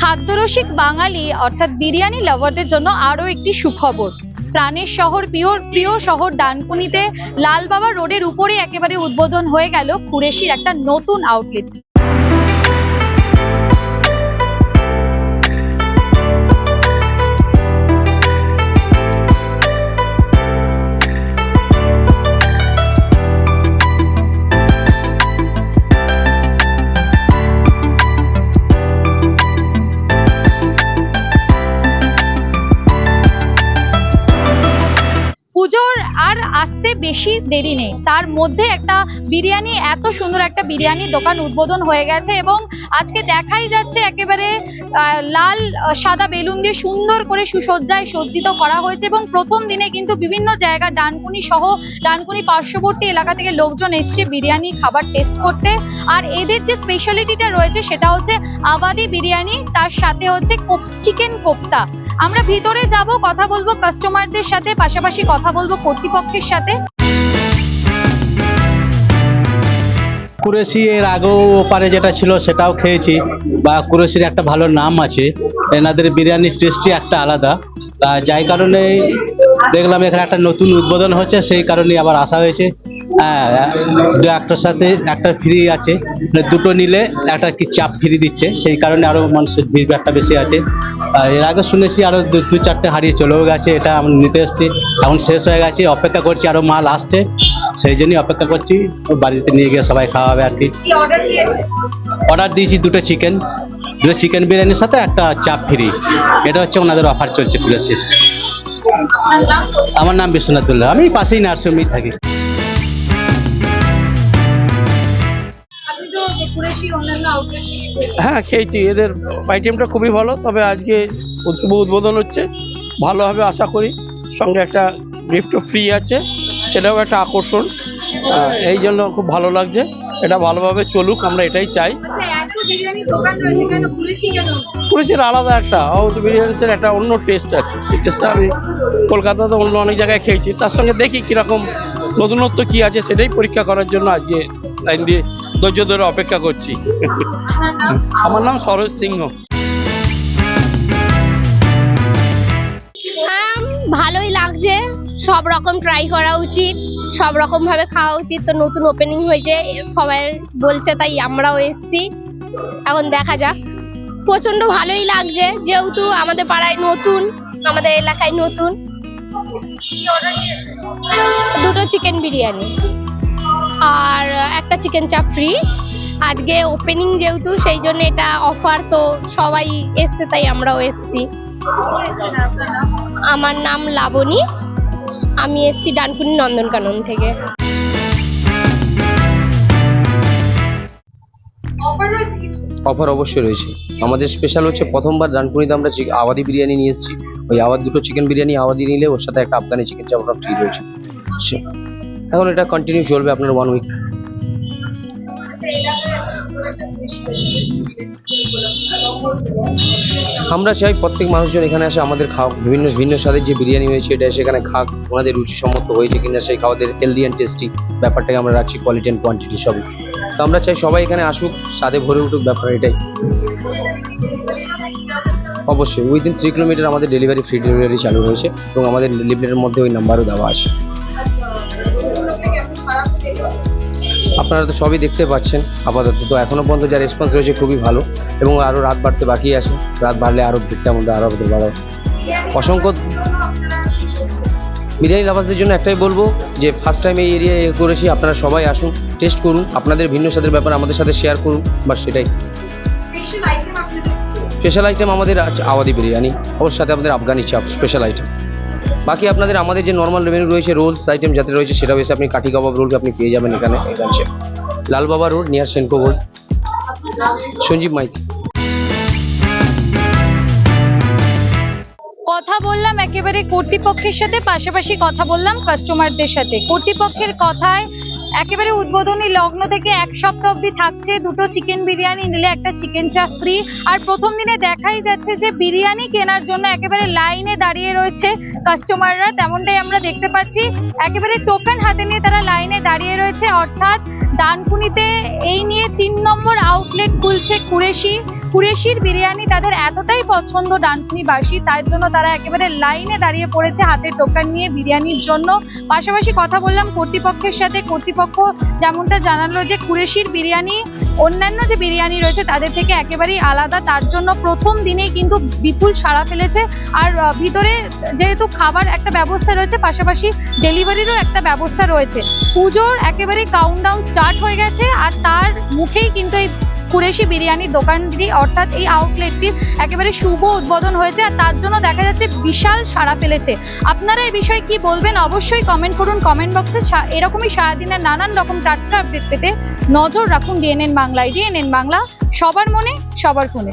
খাদ্যরসিক বাঙালি, অর্থাৎ বিরিয়ানি লাভারদের জন্য আরও একটি সুখবর। প্রাণের শহর প্রিয় প্রিয় শহর ডানকুনিতে লালবাবা রোডের উপরে একেবারে উদ্বোধন হয়ে গেল কুরেশির একটা নতুন আউটলেট পুজোর আর আসতে বেশি দেরি নেই। তার মধ্যে একটা বিরিয়ানি, এত সুন্দর একটা বিরিয়ানি দোকান উদ্বোধন হয়ে গেছে এবং আজকে দেখাই যাচ্ছে একেবারে লাল সাদা বেলুন দিয়ে সুন্দর করে সুসজ্জায় সজ্জিত করা হয়েছে এবং প্রথম দিনে কিন্তু বিভিন্ন জায়গা, ডানকুনি সহ, ডানকুনি পার্শ্ববর্তী এলাকা থেকে লোকজন এসছে বিরিয়ানি খাবার টেস্ট করতে। আর এদের যে স্পেশালিটিটা রয়েছে সেটা হচ্ছে আবাদি বিরিয়ানি, তার সাথে হচ্ছে চিকেন কোপ্তা। আমরা ভিতরে যাব, কথা বলব কাস্টমারদের সাথে, পাশাপাশি কথা বলব কর্তৃপক্ষের সাথে? কুরেশি এর আগেও ওপারে যেটা ছিল সেটাও খেয়েছি। বা কুরেশির একটা ভালো নাম আছে। এনাদের বিরিয়ানির টেস্টই একটা আলাদা। তা যাই কারণে দেখলাম এখানে একটা নতুন উদ্বোধন হচ্ছে, সেই কারণে আবার আসা হয়েছে। হ্যাঁ দু একটার সাথে একটা ফ্রি আছে। মানে দুটো নিলে একটা কি চাপ ফ্রি দিচ্ছে। সেই কারণে আরও মানুষের ভিড় একটা বেশি আছে। আর এর আগে শুনেছি আরও দু দু চারটে হারিয়ে চলেও গেছে। এটা আমি নিতে এসেছি। এখন শেষ হয়ে গেছে। অপেক্ষা করছি আরও মাল আসছে। সেই জন্যই অপেক্ষা করছি। বাড়িতে নিয়ে গিয়ে সবাই খাওয়াবে আর কি। অর্ডার দিয়েছি? দুটো চিকেন দুটো চিকেন বিরিয়ানির সাথে একটা চাপ ফ্রি এটা হচ্ছে ওনাদের অফার চলছে কুরেশির আমার নাম বিশ্বনাথ দুল্লা আমি পাশেই নার্সিংহোমে থাকি। হ্যাঁ খেয়েছি। এদের আইটেমটা খুবই ভালো। তবে আজকে শুভ উদ্বোধন হচ্ছে। ভালোভাবে আশা করি। সঙ্গে একটা গিফটও ফ্রি আছে। সেটাও একটা আকর্ষণ। এই জন্য খুব ভালো লাগছে। এটা ভালোভাবে চলুক আমরা এটাই চাই। আচ্ছা পুলিশের আলাদা একটা। বিরিয়ানিসের একটা অন্য টেস্ট আছে। সেই টেস্টটা আমি কলকাতাতে অন্য অনেক জায়গায় খেয়েছি। তার সঙ্গে দেখি কীরকম নতুনত্ব কী আছে সেটাই পরীক্ষা করার জন্য আজকে লাইন দিয়ে ধৈর্য ধরে অপেক্ষা করছি। আমার নাম সরোজ সিংহ। ভালোই লাগছে। সব রকম ট্রাই করা উচিত। সব রকম ভাবে খাওয়া উচিত। তো নতুন ওপেনিং হয়েছে। সবাই বলছে, তাই আমরাও এসছি। এখন দেখা যাক। প্রচণ্ড ভালোই লাগছে। যেহেতু আমাদের পাড়ায় নতুন, আমাদের এলাকায় নতুন। দুটো চিকেন বিরিয়ানি। আর একটা চিকেন চাপ ফ্রি আজকে ওপেনিং যেহেতু সেই জন্য এটা অফার তো সবাই এসছে তাই আমরাও এসছি। আমার নাম লাবণী। আমি এসছি ডানকুনি নন্দনকানন থেকে। অফার রয়েছে কিছু? অফার অবশ্যই রয়েছে। আমাদের স্পেশাল হচ্ছে প্রথমবার রানপুরিতে আমরা আওয়াদি বিরিয়ানি নিয়ে এসেছি। ওই আওয়াজ দুটো চিকেন বিরিয়ানি আওয়াদি নিলে ওর সাথে একটা আফগানি চিকেন চাপ ফ্রি রয়েছে। এখন এটা কন্টিনিউ চলবে আপনার ওয়ান উইক আমরা চাই প্রত্যেক মানুষজন এখানে আসে আমাদের খাওয়া, বিভিন্ন, ভিন্ন স্বাদের যে বিরিয়ানি হয়েছে, এটা সেখানে খাক। ওনাদের রুচিসম্মত হয়েছে কিনা সেই খাওয়াদের হেলদি অ্যান্ড টেস্টি ব্যাপারটাকে আমরা রাখছি কোয়ালিটি অ্যান্ড কোয়ান্টিটি সবই। তো আমরা চাই সবাই এখানে আসুক, স্বাদে ভরে উঠুক ব্যাপার এটাই। অবশ্যই উইদিন থ্রি কিলোমিটার আমাদের ডেলিভারি ফ্রি ডেলিভারি চালু রয়েছে এবং আমাদের লিফলেটের মধ্যে ওই নাম্বারও দেওয়া আছে। আপনারা তো সবই দেখতে পাচ্ছেন। আপাতত তো এখনও পর্যন্ত যা রেসপন্স রয়েছে খুবই ভালো এবং আরও রাত বাড়তে বাকি আছে। রাত বাড়লে আরও দেখতে আমাদের আরও আমাদের বাড়াও। অসংখ্য বিরিয়ানি লাভার্সদের জন্য একটাই বলব যে ফার্স্ট টাইম এই এরিয়ায় করেছি আপনারা সবাই আসুন টেস্ট করুন আপনাদের ভিন্ন স্বাদের ব্যাপার আমাদের সাথে শেয়ার করুন বা সেটাই। স্পেশাল আইটেম স্পেশাল আইটেম আমাদের আওয়াদি বিরিয়ানি ওর সাথে আমাদের আফগানি চাপ স্পেশাল আইটেম বাকি আপনাদের আমাদের যে নর্মাল রেভিনিউ রয়েছে রোলস আইটেম যাতে রয়েছে সেটা এসে আপনি কাঠি কাবাব রোল আপনি পেয়ে যাবেন এখানে। এখানে Lalbaba road near Senco road Sanjib Maiti. কথা বললাম একেবারে কর্তৃপক্ষের সাথে, পাশাপাশি কথা বললাম কাস্টমারদের সাথে। কর্তৃপক্ষের কথায় একেবারে উদ্বোধনী লগ্ন থেকে এক সপ্তাহ অবধি থাকছে দুটো চিকেন বিরিয়ানি, নিলে একটা চিকেন চাপ ফ্রি আর প্রথম দিনে দেখাই যাচ্ছে যে বিরিয়ানি কেনার জন্য একেবারে লাইনে দাঁড়িয়ে রয়েছে কাস্টমাররা তেমনটাই আমরা দেখতে পাচ্ছি, একেবারে টোকেন হাতে নিয়ে তারা লাইনে দাঁড়িয়ে রয়েছে। অর্থাৎ ডানকুনিতে এই নিয়ে তিন নম্বর আউটলেট খুলছে কুরেশি। কুরেশির বিরিয়ানি তাদের এতটাই পছন্দ ডানকুনিবাসী তার জন্য তারা একেবারে লাইনে দাঁড়িয়ে পড়েছে হাতের টোকান নিয়ে বিরিয়ানির জন্য। পাশাপাশি কথা বললাম কর্তৃপক্ষের সাথে। কর্তৃপক্ষ যেমনটা জানালো যে কুরেশির বিরিয়ানি, অন্যান্য যে বিরিয়ানি রয়েছে তাদের থেকে একেবারেই আলাদা। তার জন্য প্রথম দিনেই কিন্তু বিপুল সাড়া ফেলেছে। আর ভিতরে যেহেতু খাবার একটা ব্যবস্থা রয়েছে, পাশাপাশি ডেলিভারিরও একটা ব্যবস্থা রয়েছে। পুজোর একেবারে কাউন্টডাউন স্টার্ট হয়ে গেছে আর তার মুখেই কিন্তু এই কুরেশি বিরিয়ানির দোকানটি, অর্থাৎ এই আউটলেটটির একেবারে শুভ উদ্বোধন হয়েছে আর তার জন্য দেখা যাচ্ছে বিশাল সাড়া ফেলেছে। আপনারা এই বিষয়ে কি বলবেন? অবশ্যই কমেন্ট করুন। কমেন্ট বক্সে এরকমই সারাদিনের নানান রকম টাটকা আপডেট পেতে নজর রাখুন ডিএনএন বাংলায়। ডিএনএন বাংলা, সবার মনে, সবার ফোনে।